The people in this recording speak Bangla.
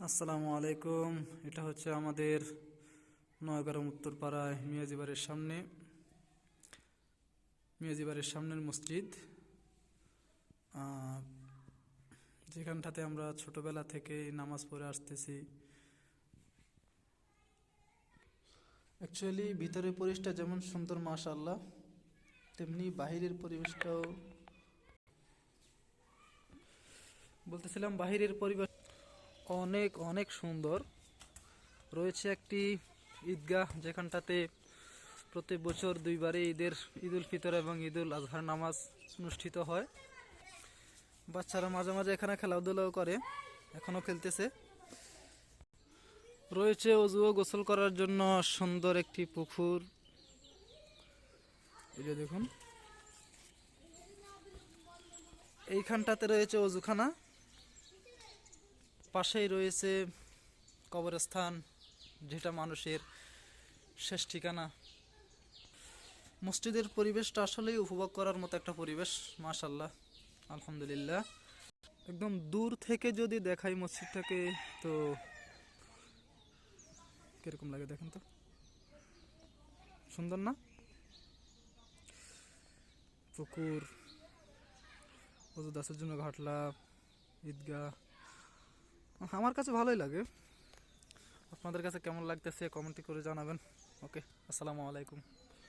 আসসালামু আলাইকুম। এটা হচ্ছে আমাদের নয়গ্রাম উত্তরপাড়ায় মিয়াজিবাড়ির সামনে, মিয়াজিবাড়ির সামনের মসজিদ। যেখানটাতে আমরা ছোটবেলা থেকে নামাজ পড়ে আসতেছি। অ্যাকচুয়ালি ভিতরের পরিবেশটা যেমন সুন্দর, মাশাআল্লাহ, তেমনি বাহিরের পরিবেশটাও। বলতেছিলাম বাহিরের পরিবেশ অনেক অনেক সুন্দর। রয়েছে একটি ঈদগাহ, যেখানটাতে প্রতি বছর দুইবারে ঈদের, ঈদুল ফিতর এবং ঈদুল আজহার নামাজ অনুষ্ঠিত হয়। বাচ্চারা মাঝে মাঝে এখানে খেলাধুলাও করে এখনও খেলতেছে। রয়েছে অজু গোসল করার জন্য সুন্দর একটি পুকুর। দেখুন। এইখানটাতে রয়েছে অজুখানা। পাশেই রয়েছে কবরস্থান, যেটা মানুষের শেষ ঠিকানা। মসজিদের পরিবেশটা আসলেই উপভোগ করার মতো একটা পরিবেশ মাশাল্লাহ আলহামদুলিল্লাহ। একদম দূর থেকে যদি দেখাই মসজিদটাকে, তো কীরকম লাগে দেখেন তো? সুন্দর না? পুকুর দাসের জন্য ঘাটলা, ঈদগাহ। আমার কাছে ভালোই লাগে। আপনাদের কাছে কেমন লাগতেছে? কমেন্ট করে জানাবেন। ওকে আসসালামু আলাইকুম।